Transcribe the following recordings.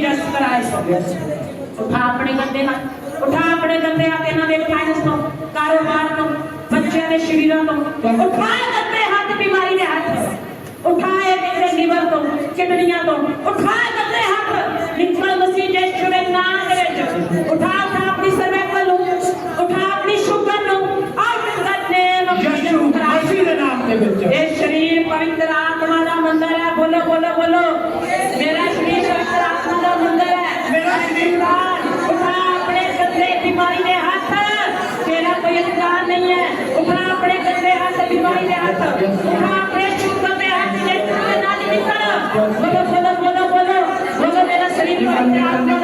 Name of Jesus Christ ਉਠਾ ਆਪਣੇ ਗੰਦੇ ਹੱਥ, ਉਠਾ ਆਪਣੇ ਗੰਦੇ ਹੱਥ ਇਹਨਾਂ ਦੇ ਫਾਈਨੈਂਸ ਤੋਂ ਕਾਰੋਬਾਰ ਤੋਂ, ਬੱਚਿਆਂ ਦੇ ਸ਼ਰੀਰਾਂ ਤੋਂ। ਉਠਾ ਗੰਦੇ ਹੱਥ ਬਿਮਾਰੀ ਦੇ ਹੱਥ, ਉਠਾਏ ਮੇਰੇ ਲੀਵਰ ਤੋਂ, ਕਿਡਨੀਆਂ ਤੋਂ। ਉਠਾਏ ਗੰਦੇ ਹੱਥ ਨਿਕਲ ਮਸੀਹ ਯਿਸੂ ਦੇ ਨਾਮ ਦੇ ਵਿੱਚ। ਉਠਾ ਉਠਾ ਆਪਣੀ ਸਰਵੈਕਲ Thank you.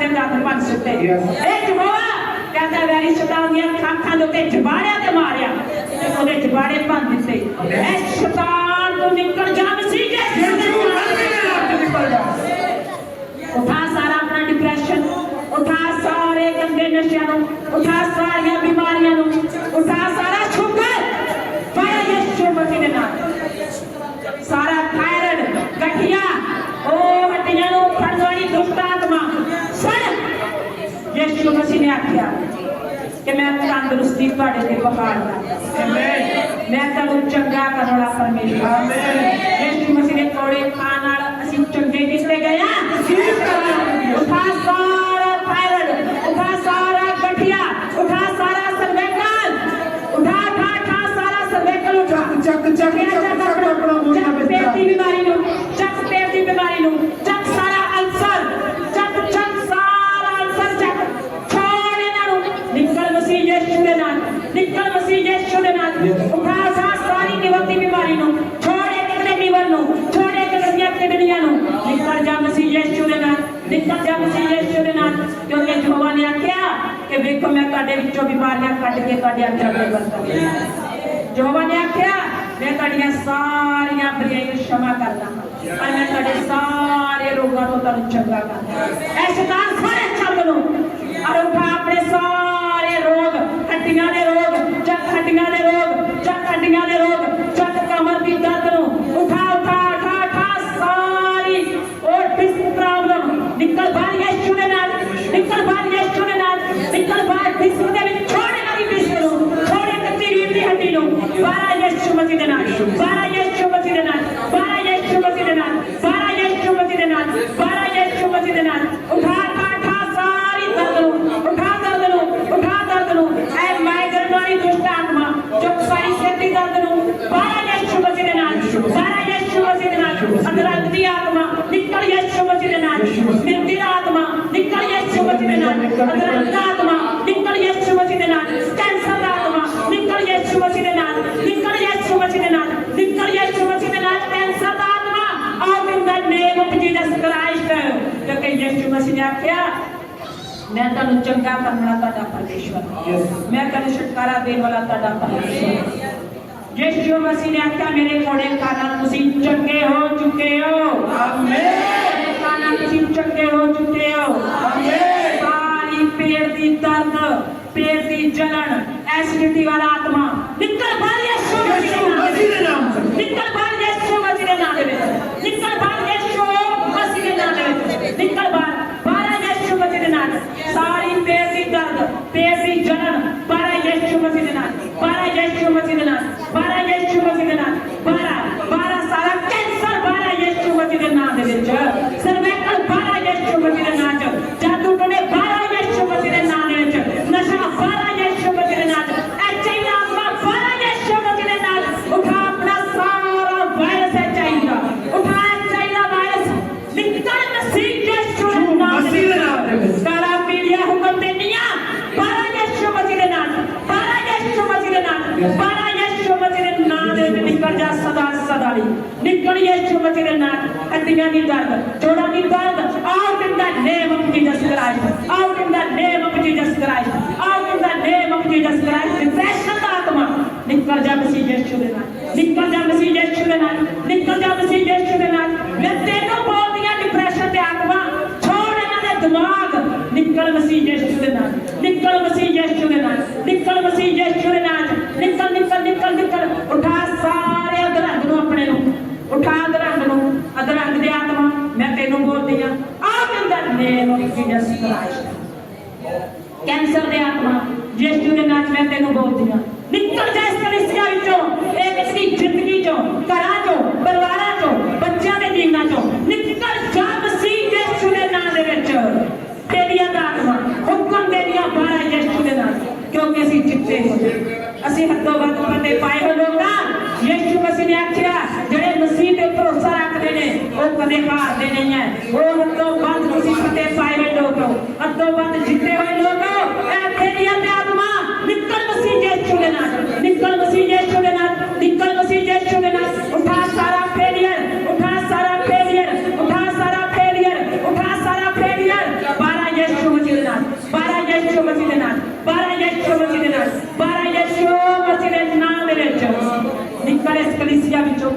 ਤੇ ਦੁਸ਼ਟਾਂ ਦੇ ਦੰਦ ਭੰਨ ਸੁੱਟੇ ਇਹ ਜਹੋਵਾ ਕਹਿੰਦਾ ਮੇਰੀ ਸ਼ੈਤਾਨ ਦੀਆਂ ਅੱਖਾਂ ਦੇ ਉੱਤੇ ਜਬਾੜਿਆ ਤੇ ਮਾਰਿਆ। ਤੇ ਉਹਦੇ ਜਬਾੜੇ ਭੰਨ ਦਿੱਤੇ। ਇਹ ਸ਼ੈਤਾਨ ਤੋਂ ਨਿਕਲ ਜਾ ਮਸੀਹ ਦੇ ਉਠਾ ਸਾਰਾ ਆਪਣਾ ਡਿਪਰੈਸ਼ਨ ਉਠਾ ਸਾਰੇ ਗੰਦੇ ਨਸ਼ਿਆਂ ਨੂੰ ਉਠਾ ਆਖਿਆ ਕਿ ਮੈਂ ਤੰਦਰੁਸਤੀ ਤੁਹਾਡੇ ਤੇ ਪਹਾੜਦਾ ਆਮੇਨ ਮੈਂ ਤੁਹਾਨੂੰ ਚੰਗਾ ਕਰਨ ਵਾਲਾ ਪਰਮੇਸ਼ਰ ਆਮੇਨ ਯਿਸੂ ਮਸੀਹ ਦੇ ਕੋਲੇ ਖਾਣ ਨਾਲ ਅਸੀਂ ਚੰਗੇ ਕੀਤੇ ਗਏ ਆ ਉਠਾ ਸਾਰਾ ਥਾਇਰਡ ਉਠਾ ਸਾਰਾ ਗਠੀਆ ਉਠਾ ਸਾਰਾ ਸਰਵੈਕਲ ਉਠਾ ਉਠਾ ਉਠਾ ਸਾਰਾ ਸਰਵੈਕਲ ਉਠਾ ਚੱਕ ਚੱਕ ਚੱਕ ਚੱਕ ਚੱਕ ਆਪਣਾ ਮੋਢਾ जो बीमारियाँ कट के ताड़ियाँ अंदर जो मैंने आख्या, मैं ताड़ियाँ सारियाँ प्रियाँ क्षमा करना। और मैं सारे रोगों को तो तन चंगा करना। मैं तेन चंगा करने तो परमेश्वर। मैं तेन छुटकारा देने वाला तो ता परमेश्वर। यीशु मसीह ने आख्या मेरे घोड़े खाना तुम चंगे हो चुके हो। आमीन तुम चंगे हो चुके हो। सारी पेड़ की दर्द पेड़ की जलन एसिडिटी वाला आत्मा Jordan is. Out in that name of Jesus Christ. Out in that name of Jesus Christ. Out in that name of Jesus Christ. Depression का आत्मा निकल जा मसीह यीशु के नाम. निकल जा मसीह यीशु के नाम. निकल जा मसीह यीशु के नाम. मैं तेरे बोल दिया डिप्रेशन के आत्मा छोड़ ना दे दिमाग निकल ਨੂੰ ਅਧਰੰਗ ਦੇ ਆਤਮਾ ਮੈਂ ਤੈਨੂੰ ਬੋਲਦੀ ਆ ਆ ਅੰਦਰ name of Jesus Christ cancer ਦੇ ਆਤਮਾ ਯਿਸੂ ਦੇ ਨਾਮ 'ਚ ਮੈਂ ਤੈਨੂੰ ਬੋਲਦੀ ਆ ਨਿਕਲ ਜਾ ਇਸ ਕਲੀਸਿਆ ਵਿੱਚੋਂ ਇਹ ਕਿਸੇ ਦੀ ਜ਼ਿੰਦਗੀ ਚੋਂ ਘਰਾਂ ਚੋਂ ਪਰਿਵਾਰਾਂ ਚੋਂ ਬੱਚਿਆਂ ਦੇ ਜੀਵਨਾਂ ਚੋਂ ਨਿਕਲ ਜਾ ਮਸੀਹ ਯਿਸੂ ਦੇ ਨਾਮ ਦੇ ਵਿੱਚ ਤੇਰੀਆਂ ਦਾ ਆਤਮਾ ਹੁਕਮ ਤੇਰੀਆਂ ਬਾਰਾ ਯਿਸੂ ਦੇ ਨਾਮ ਕਿਉਂਕਿ ਅਸੀਂ ਜਿੱਤੇ ਹੋਏ ਅਸੀਂ ਹੱਦੋਂ ਵੱਧ ਪਤੇ ਪਾਏ ਹੋਏ से कारते नहीं है। वो हत्तो बंद तुसी फते पाए हुए लोग हो हत्तो बंद जीते हुए लोग हो तो। तेरी अंदर आत्मा, निकल मसीह जय छोड़ना निकल मसीह जय छोड़ना निकल मसीह जय छोड़ना उठा सारा फेलियर, उठा सारा फेलियर, उठा सारा फेलियर, उठा सारा फेलियर। बारह यीशु मसीह देना बारह यीशु मसीह देना बारह यीशु मसीह देना बारह यीशु मसीह देना नाम ले चो निकल इस कलीसिया में चो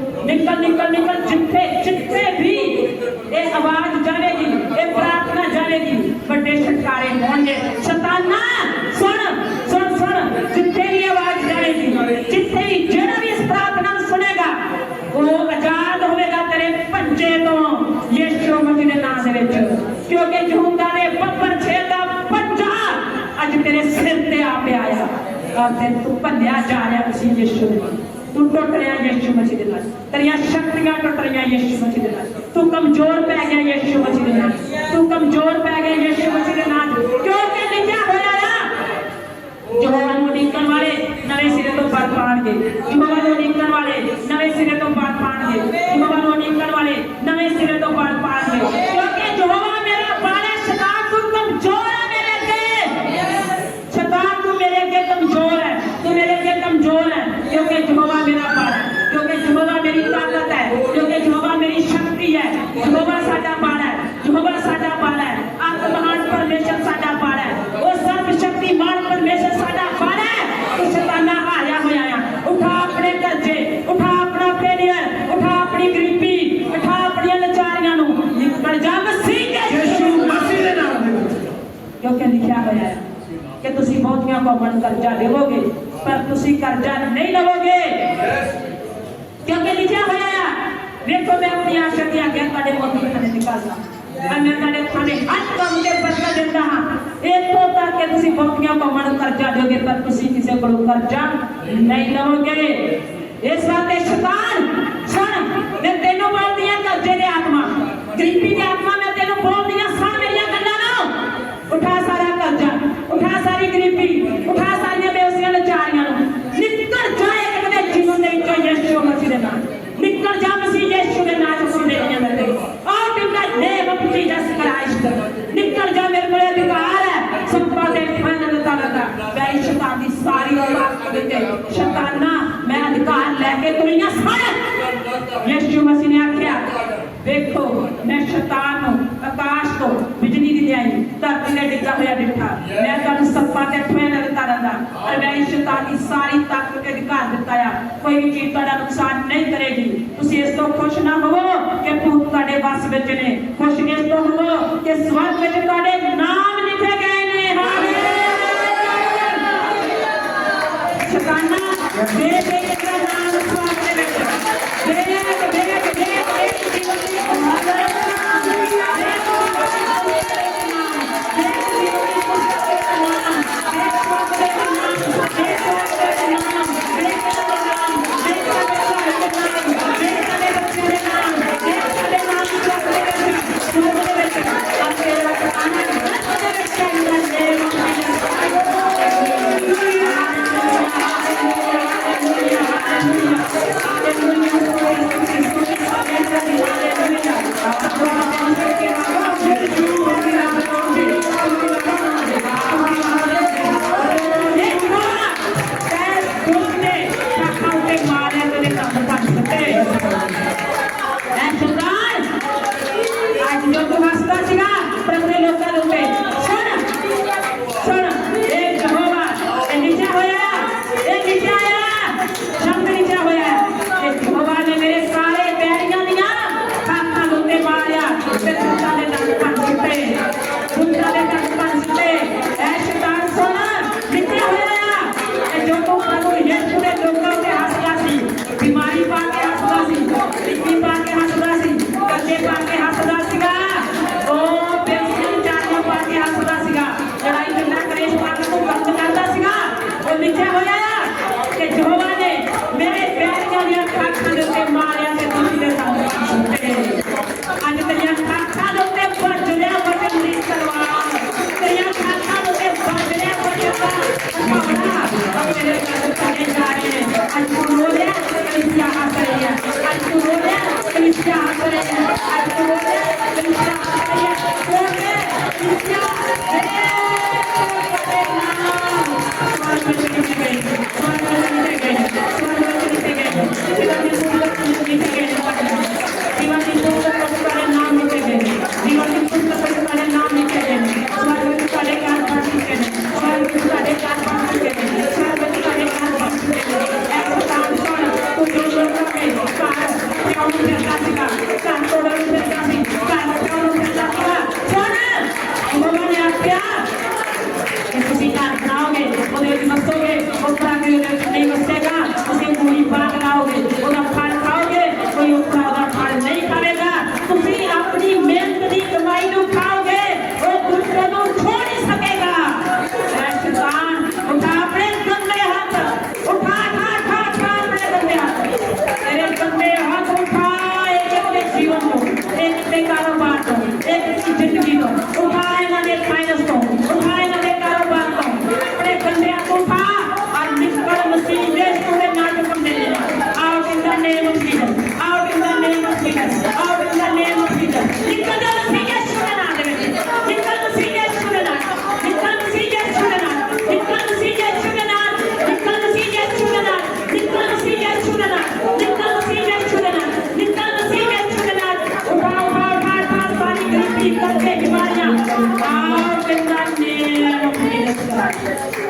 याच्या आल्यापासून यश मिळेल तू टोटऱ्या यश मची दिलास तर या शक्ती का टोटऱ्या यश मची दिलास तू कमज़ोर पै गया यश मची दिलास तू कमज़ोर पै गया यश मची दिलास क्योंकि लिखा होया ना? जवान को निकल वाले नवे सिरे तो बात पाण दे। युवा को निकल वाले नवे सिरे तो बात पाण दे। युवा को निकल वाले नवे सिरे तो बात पाण दे। क्योंकि जवान मेरा बारे शताब तू कमज़ोर है मेरे के शताब तू मेरे के कमज़ोर क्योंकि यहोवा मेरा बल है क्योंकि यहोवा मेरी ताकत है क्योंकि यहोवा मेरी शक्ति है यहोवा साडा बल है यहोवा साडा बल है आत्महान परमेश्वर साडा बल है वो सर्व शक्तिमान परमेश्वर साडा बल है तो शैताना हाया होया है उठा अपने कर्जे उठा अपना फेलियर उठा अपनी गरीबी उठा अपनी लचारियां नु निकल जा मसीह के यीशु मसीह दे नाम क्योंकि लिखा होया है कि ਤੁਸੀਂ ਬਹੁਤੀਆਂ ਕੋਮਨ ਕਰਜ਼ਾ ਦੇਵੋਗੇ ਪਰ ਤੁਸੀਂ ਕਰਜ਼ਾ ਨਹੀਂ ਲਵੋਗੇ ਕਿਉਂਕਿ ਲਿਖਿਆ ਹੋਇਆ ਹੈ ਵੇਖੋ ਮੈਂ ਆਪਣੀ ਆਸ਼ਾ ਦੀ ਆਗਿਆ ਤੁਹਾਡੇ ਮੁੱਖ ਤੇ ਨਿਕਾਲਦਾ ਮੈਂ ਮੈਂ ਤੁਹਾਡੇ ਤੁਹਾਡੇ ਹਰ ਕੰਮ ਦੇ ਬਦਲਾ ਦਿੰਦਾ ਹਾਂ ਇੱਥੋਂ ਤੱਕ ਕਿ ਤੁਸੀਂ ਬਹੁਤੀਆਂ ਕੌਮਾਂ ਨੂੰ ਕਰਜ਼ਾ ਦਿਓਗੇ ਪਰ ਤੁਸੀਂ ਕਿਸੇ ਕੋਲੋਂ ਕਰਜ਼ਾ ਨਹੀਂ ਲਵੋਗੇ ਇਸ ਵਾਸਤੇ ਸ਼ੈਤਾਨ ਸੁਣ ਮੈਂ ਤੈਨੂੰ ਬੋਲਦੀ ਹਾਂ ਕਰਜ਼ੇ ਦੇ ਆਤਮਾ ਗਰੀਬੀ ਦੇ ਧਰਤੀ ਤੇ ਡਿੱਗਾ ਹੋਇਆ ਡਿੱਠਾ ਮੈਂ ਤੁਹਾਨੂੰ ਸੱਪਾਂ ਤੇ ਠੋਏ ਨਾਲ ਤਾਰਾਂ ਦਾ ਔਰ ਮੈਂ ਇਸ ਸ਼ੈਤਾਨ ਦੀ ਸਾਰੀ ਤਾਕਤ ਤੇ ਅਧਿਕਾਰ ਦਿੱਤਾ ਆ ਕੋਈ ਵੀ ਚੀਜ਼ ਤੁਹਾਡਾ ਨੁਕਸਾਨ ਨਹੀਂ ਕਰੇਗੀ ਤੁਸੀਂ ਇਸ ਤੋਂ ਖੁਸ਼ ਨਾ ਹੋਵੋ ਕਿ ਭੂਤ ਤੁਹਾਡੇ ਵੱਸ ਵਿੱਚ ਨੇ ਖੁਸ਼ ਇਸ ਤੋਂ ਹੋਵੋ ਕਿ ਸਵਰਗ ਵਿੱਚ ਤੁਹਾਡੇ ਨਾਮ ਲਿਖੇ ਗਏ ਨੇ ਹਾਲੇਲੂਇਆ ਸ਼ੈਤਾਨਾ ਦੇ ਦੇ ਕੇ ਤੇਰਾ ਨਾਮ ਸਵਰਗ ਦੇ ਵਿੱਚ ਦੇ ਦੇ ਦੇ ਦੇ ਦੇ ਦੇ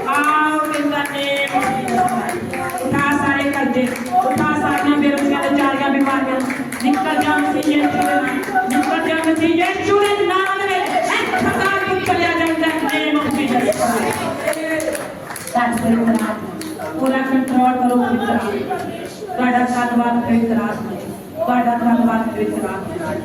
आओ in the name of Jesus उठा सारे कर्जे उठा सारी बेरोजगारियाँ बीमारियाँ निकल जाओ मसीह यीशु के नाम निकल जाओ मसीह यीशु के नाम में खतरा निकल जाओ in the name of Jesus करो पूरा कंट्रोल करो पवित्र आत्मा ਤੁਹਾਡਾ ਧੰਨਵਾਦ ਪਵਿੱਤਰ ਆਤਮਾ ਤੁਹਾਡਾ ਧੰਨਵਾਦ ਪਵਿੱਤਰ ਆਤਮਾ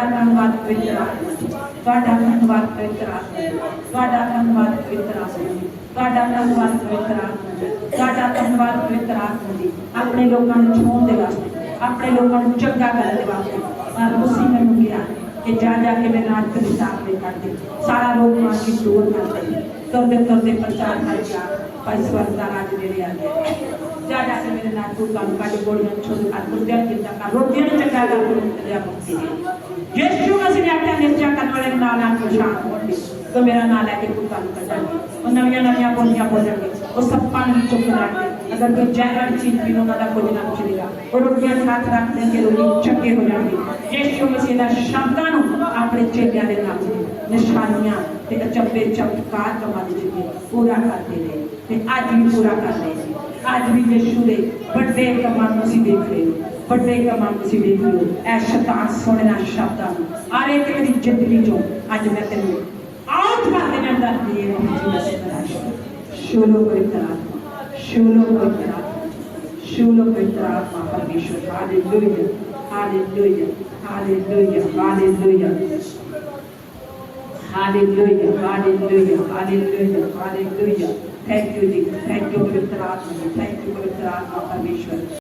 ਜੀ। ਤੁਹਾਡਾ ਧੰਨਵਾਦ ਪਵਿੱਤਰ ਆਤਮਾ ਜੀ। ਤੁਹਾਡਾ ਧੰਨਵਾਦ ਪਵਿੱਤਰ ਆਤਮਾ ਜੀ। ਤੁਹਾਡਾ ਧੰਨਵਾਦ ਪਵਿੱਤਰ ਆਤਮਾ ਜੀ। ਤੁਹਾਡਾ ਧੰਨਵਾਦ ਪਵਿੱਤਰ ਆਤਮਾ ਜੀ ਆਪਣੇ ਲੋਕਾਂ ਨੂੰ ਛੋਣ ਦੇ ਵਾਸਤੇ ਆਪਣੇ ਲੋਕਾਂ ਨੂੰ ਚੰਗਾ ਕਰਨ ਦੇ ਵਾਸਤੇ ਪਰ ਤੁਸੀਂ ਮੈਨੂੰ ਕਿਹਾ ਕਿ ਜਾ ਜਾ ਕੇ ਮੇਰੇ ਨਾਲ ਕਿਤਾਬ ਦੇ ਕਰਦੇ ਸਾਰਾ ਰੋਗ ਮਾਰ ਕੇ ਦੂਰ ਕਰ ਦੇ ਤੁਰਦੇ ਤੁਰਦੇ ਪ੍ਰਚਾਰ ਕਰ ਜਾ ਭਾਈ ਸਵਰਗ ਦਾ ਰਾਜ ਜਿਹੜੇ ਆ ਗਏ ਜਾ ਜਾ ਕੇ ਮੇਰੇ ਨਾਲ ਤੂੰ ਕੰਮ ਕੱਢ ਗੋਲੀਆਂ ਛੋੜ ਕਰ ਮੁਰਦਿਆਂ ਕਿੰਦਾ ਕਰ ਰੋਟੀਆਂ ਨੂੰ ਚੰਗਾ ਕਰ ਤੂੰ ਤੇ ਮੁਕਤੀ ਦੇ ਯੇਸ਼ੂ ਮਸੀਹ ਨੇ ਆਖਿਆ ਨਿਰਜਾ ਕਰਨ ਵਾਲੇ ਨਾਲ ਨਾਲ ਪਛਾਣ ਹੋਣੀ ਤੋ ਮੇਰਾ ਨਾਂ ਲੈ ਕੇ ਤੂੰ ਕੰਮ ਕੱਢਾਂਗੇ ਉਹ ਨਵੀਆਂ ਨਵੀਆਂ ਬੋਲੀਆਂ ਬੋਲਣਗੇ ਉਹ ਸਭ ਪਾਣੀ ਵਿੱਚ ਚੁੱਕ ਲਾਂਗੇ ਅਗਰ ਕੋਈ ਜ਼ਹਿਰ ਚੀਜ਼ ਵੀ ਉਹਨਾਂ ਦਾ ਕੁਝ ਨਾ ਚਲੇਗਾ ਉਹ ਰੋਟੀਆਂ ਸਾਥ ਰੱਖ ਦੇਣਗੇ ਰੋਟੀ ਚੰਗੇ ਹੋ ਜਾਣਗੇ ਯੇਸ਼ੂ ਮਸੀਹ ਦਾ ਸ਼ਬਦਾਂ ਨੂੰ ਆਪਣੇ ਚੇਲਿਆਂ ਦੇ ਨਾਲ ਨਿਸ਼ਾਨੀਆਂ ਤੇ ਅਚੰਬੇ ਚਮਤਕਾਰ ਕਮਾਂ ਦੇ ਜਿਹੜੇ ਪੂਰਾ ਕਰਦੇ ਨੇ ਤੇ ਅੱਜ ਵੀ ਪੂਰਾ ਕਰ ਰਹੇ ਨੇ ਅੱਜ ਵੀ ਯੇਸ਼ੂ ਦੇ ਵੱਡੇ ਕੰਮਾਂ ਨੂੰ ਅਸੀਂ ਦੇਖ ਰਹੇ ਹਾਂ ਵੱਡੇ ਕੰਮਾਂ ਨੂੰ ਅਸੀਂ ਦੇਖ ਰਹੇ ਹਾਂ ਐ ਸ਼ੈਤਾਨ ਸੁਣਨਾ ਸ਼ਬਦਾਂ ਨੂੰ ਹਰ ਇੱਕ ਦੀ ਜ਼ਿੰਦਗੀ ਚੋਂ ਅੱਜ ਮੈਂ ਤੈਨੂੰ ਆਊਟ ਕਰ ਦੇਣਾ ਦਾ ਦੇ ਸ਼ੁਰੂ ਪਵਿੱਤਰ ਆਤਮਾ ਸ਼ੁਰੂ ਪਵਿੱਤਰ ਆਤਮਾ ਸ਼ੁਰੂ ਪਵਿੱਤਰ ਆਤਮਾ ਪਰਮੇਸ਼ਵਰ hallelujah hallelujah hallelujah hallelujah Hallelujah, hallelujah, hallelujah, hallelujah. Thank you, Jesus. Thank you, Pritharatma. Thank you, Pritharatma, permission.